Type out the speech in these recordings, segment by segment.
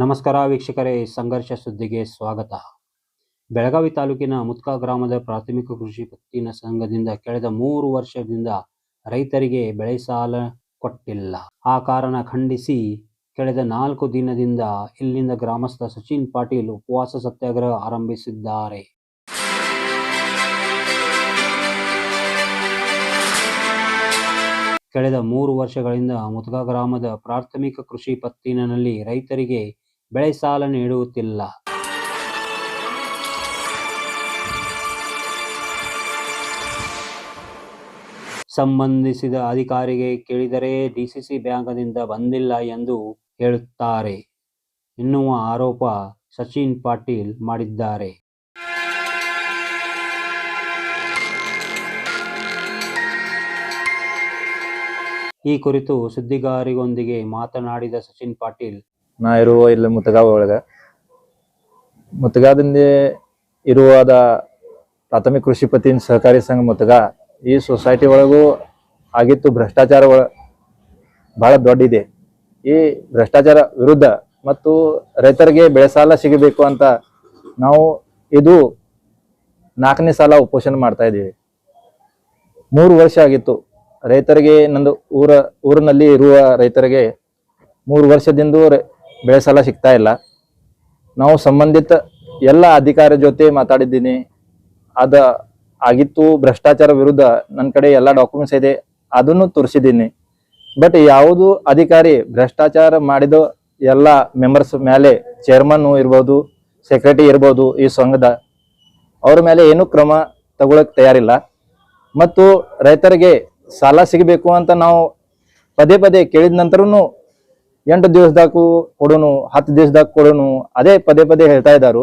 ನಮಸ್ಕಾರ ವೀಕ್ಷಕರೇ, ಸಂಘರ್ಷ ಸುದ್ದಿಗೆ ಸ್ವಾಗತ. ಬೆಳಗಾವಿ ತಾಲೂಕಿನ ಮುತ್ಕಾ ಗ್ರಾಮದ ಪ್ರಾಥಮಿಕ ಕೃಷಿ ಪತ್ತಿನ ಸಂಘದಿಂದ ಕಳೆದ ಮೂರು ವರ್ಷದಿಂದ ರೈತರಿಗೆ ಬೆಳೆ ಸಾಲ ಕೊಟ್ಟಿಲ್ಲ. ಆ ಕಾರಣ ಖಂಡಿಸಿ ಕಳೆದ ನಾಲ್ಕು ದಿನದಿಂದ ಇಲ್ಲಿಂದ ಗ್ರಾಮಸ್ಥ ಸಚಿನ್ ಪಾಟೀಲ್ ಉಪವಾಸ ಸತ್ಯಾಗ್ರಹ ಆರಂಭಿಸಿದ್ದಾರೆ. ಕಳೆದ ಮೂರು ವರ್ಷಗಳಿಂದ ಮುದ್ಗಾ ಗ್ರಾಮದ ಪ್ರಾಥಮಿಕ ಕೃಷಿ ಪತ್ತಿನಲ್ಲಿ ರೈತರಿಗೆ ಬೆಳೆ ಸಾಲ ನೀಡುತ್ತಿಲ್ಲ ಸಂಬಂಧಿಸಿದ ಅಧಿಕಾರಿಗೆ ಕೇಳಿದರೆ ಡಿಸಿಸಿ ಬ್ಯಾಂಕ್ನಿಂದ ಬಂದಿಲ್ಲ ಎಂದು ಹೇಳುತ್ತಾರೆ. ಎನ್ನುವ ಆರೋಪ ಸಚಿನ್ ಪಾಟೀಲ್ ಮಾಡಿದ್ದಾರೆ. ಈ ಕುರಿತು ಸುದ್ದಿಗಾರರೊಂದಿಗೆ ಮಾತನಾಡಿದ ಸಚಿನ್ ಪಾಟೀಲ್ ನಾ ಇರುವ ಇಲ್ಲಿ ಮುತಗಾವ್ ಒಳಗ. ಮುತಗಾದಿಂದ ಇರುವಾದ ಪ್ರಾಥಮಿಕ ಕೃಷಿ ಪತ್ತಿನ ಸಹಕಾರಿ ಸಂಘ ಮುತ್ತಗಾ ಈ ಸೊಸೈಟಿ ಒಳಗೂ ಆಗಿತ್ತು ಭ್ರಷ್ಟಾಚಾರ ಒಳ ಬಹಳ ದೊಡ್ಡಿದೆ. ಈ ಭ್ರಷ್ಟಾಚಾರ ವಿರುದ್ಧ ಮತ್ತು ರೈತರಿಗೆ ಬೆಳೆ ಸಾಲ ಸಿಗಬೇಕು ಅಂತ ನಾವು ಇದು ನಾಲ್ಕನೇ ಸಾಲ ಉಪೋಷಣೆ ಮಾಡ್ತಾ ಇದ್ದೀವಿ. ಮೂರು ವರ್ಷ ಆಗಿತ್ತು. ರೈತರಿಗೆ ನಂದು ಊರ, ಊರಿನಲ್ಲಿ ಇರುವ ರೈತರಿಗೆ ಮೂರು ವರ್ಷದಿಂದ ಬೆಳೆ ಸಾಲ ಸಿಗ್ತಾ ಇಲ್ಲ. ನಾವು ಸಂಬಂಧಿತ ಎಲ್ಲ ಅಧಿಕಾರಿ ಜೊತೆ ಮಾತಾಡಿದ್ದೀನಿ. ಅದು ಆಗಿತ್ತು ಭ್ರಷ್ಟಾಚಾರ ವಿರುದ್ಧ ನನ್ನ ಕಡೆ ಎಲ್ಲ ಡಾಕ್ಯುಮೆಂಟ್ಸ್ ಇದೆ, ಅದನ್ನು ತೋರಿಸಿದ್ದೀನಿ. ಬಟ್ ಯಾವುದು ಅಧಿಕಾರಿ ಭ್ರಷ್ಟಾಚಾರ ಮಾಡಿದ ಎಲ್ಲ ಮೆಂಬರ್ಸ್ ಮೇಲೆ ಚೇರ್ಮನ್ ಇರ್ಬೋದು, ಸೆಕ್ರೆಟರಿ ಇರ್ಬೋದು ಈ ಸಂಘದ, ಅವ್ರ ಮೇಲೆ ಏನು ಕ್ರಮ ತಗೊಳಕ್ಕೆ ತಯಾರಿಲ್ಲ. ಮತ್ತು ರೈತರಿಗೆ ಸಾಲ ಸಿಗಬೇಕು ಅಂತ ನಾವು ಪದೇ ಪದೇ ಕೇಳಿದ ನಂತರನು ಎಂಟು ದಿವಸದಾಗೂ ಕೊಡೋನು, ಹತ್ತು ದಿವಸದಾಗ ಕೊಡೋನು, ಅದೇ ಪದೇ ಪದೇ ಹೇಳ್ತಾ ಇದ್ದಾರು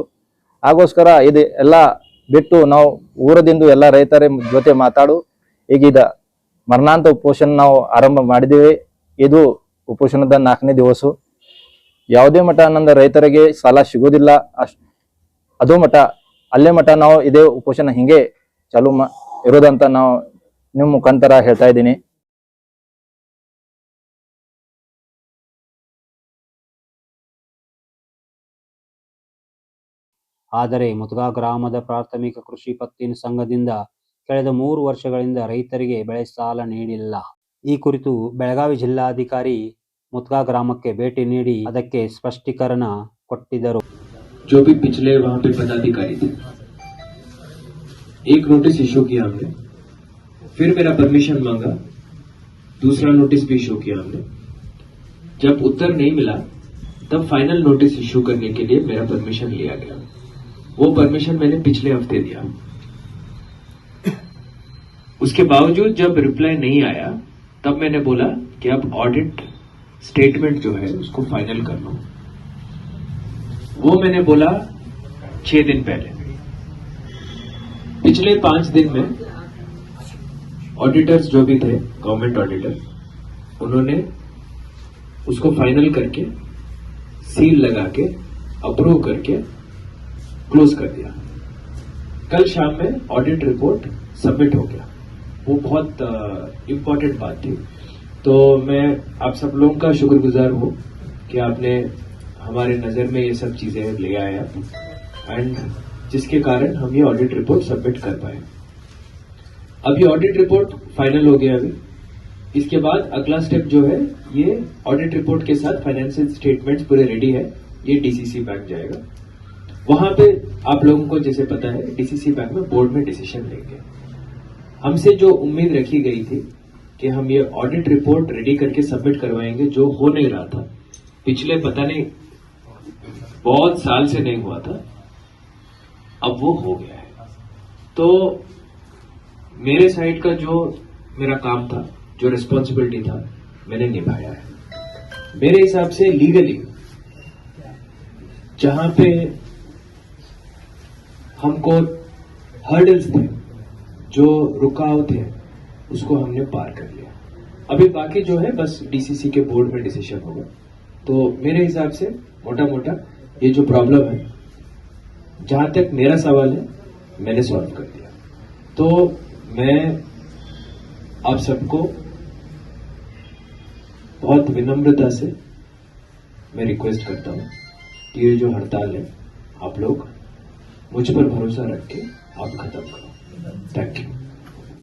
ಆಗೋಸ್ಕರ ಇದು ಎಲ್ಲ ಬಿಟ್ಟು ನಾವು ಊರದಿಂದ ಎಲ್ಲ ರೈತರ ಜೊತೆ ಮಾತಾಡು. ಈಗಿದ ಮರಣಾಂತ ಉಪೋಷಣ ನಾವು ಆರಂಭ ಮಾಡಿದ್ದೀವಿ. ಇದು ಉಪೋಷಣದ ನಾಲ್ಕನೇ ದಿವಸ. ಯಾವುದೇ ಮಠ ನನ್ನ ರೈತರಿಗೆ ಸಾಲ ಸಿಗೋದಿಲ್ಲ. ಅಷ್ಟು ಅದು ಮಠ, ಅಲ್ಲೇ ಮಠ ನಾವು ಇದೇ ಉಪೋಷಣ ಹಿಂಗೆ ಚಾಲು ಮಾ, ಇರೋದಂತ ನಾವು ನಿಮ್ಮ ಮುಖಾಂತರ ಹೇಳ್ತಾ ಇದ್ದೀನಿ. ಆದರೆ ಮುತ್ಗಾ ಗ್ರಾಮದ ಪ್ರಾಥಮಿಕ ಕೃಷಿ ಪತ್ತಿನ ಸಂಘದಿಂದ ಕಳೆದ ಮೂರು ವರ್ಷಗಳಿಂದ ರೈತರಿಗೆ ಬೆಳೆ ಸಾಲ ನೀಡಿಲ್ಲ ಈ ಕುರಿತು ಬೆಳಗಾವಿ ಜಿಲ್ಲಾಧಿಕಾರಿ ಮುತ್ಗಾ ಗ್ರಾಮಕ್ಕೆ ಭೇಟಿ ನೀಡಿ ಅದಕ್ಕೆ ಸ್ಪಷ್ಟೀಕರಣ ಕೊಟ್ಟಿದ್ದರು जो भी पिछले वहां पे पदाधिकारी थे एक नोटिस इशू किया हमने फिर मेरा परमिशन मांगा दूसरा नोटिस भी इशू किया हमने जब उत्तर नहीं मिला तब फाइनल नोटिस इशू करने के लिए मेरा परमिशन लिया गया वो परमिशन मैंने पिछले हफ़्ते दिया। उसके बावजूद जब रिप्लाई नहीं आया, तब मैंने बोला कि अब ऑडिट स्टेटमेंट जो है, उसको फाइनल कर लो। वो मैंने बोला छह दिन पहले। पिछले पाँच दिन में ऑडिटर्स जो भी थे गवर्नमेंट ऑडिटर उन्होंने उसको फाइनल करके सील लगा के अप्रूव करके क्लोज कर दिया। कल शाम में ऑडिट रिपोर्ट सबमिट हो गया। वो बहुत इम्पोर्टेंट बात थी। तो मैं आप सब लोगों का शुक्रगुजार हूँ कि आपने हमारे नज़र में ये सब चीज़ें ले आया एंड जिसके कारण हम ये ऑडिट रिपोर्ट सबमिट कर पाए अभी ऑडिट रिपोर्ट फाइनल हो गया अभी। इसके बाद अगला स्टेप जो है, ये ऑडिट रिपोर्ट के साथ फाइनेंशियल स्टेटमेंट्स पूरे रेडी है। ये डीसीसी बैंक जाएगा। वहाँ पे आप लोगों को, जैसे पता है डीसीसी बैंक में बोर्ड में डिसीज़न लेंगे। हमसे जो उम्मीद रखी गई थी कि हम ये ऑडिट रिपोर्ट रेडी करके सबमिट करवाएँगे, जो हो नहीं रहा था, पिछले पता नहीं, बहुत साल से नहीं हुआ था, अब वो हो गया है। तो मेरे साइड का जो मेरा काम था, जो रिस्पॉन्सिबिलिटी था, मैंने निभाया है। मेरे हिसाब से लीगली जहाँ पे हमको हर्डल्स थे, जो रुकाव थे उसको हमने पार कर लिया। अभी बाकी जो है, बस डीसीसी के बोर्ड में डिसीज़न होगा। तो मेरे हिसाब से मोटा मोटा ये जो प्रॉब्लम है, जहाँ तक मेरा सवाल है, मैंने सॉल्व कर दिया। तो मैं आप सबको बहुत विनम्रता से मैं रिक्वेस्ट करता हूँ ये जो हड़ताल है, आप लोग मुझ पर भरोसा रख के आप खत्म करो। Thank you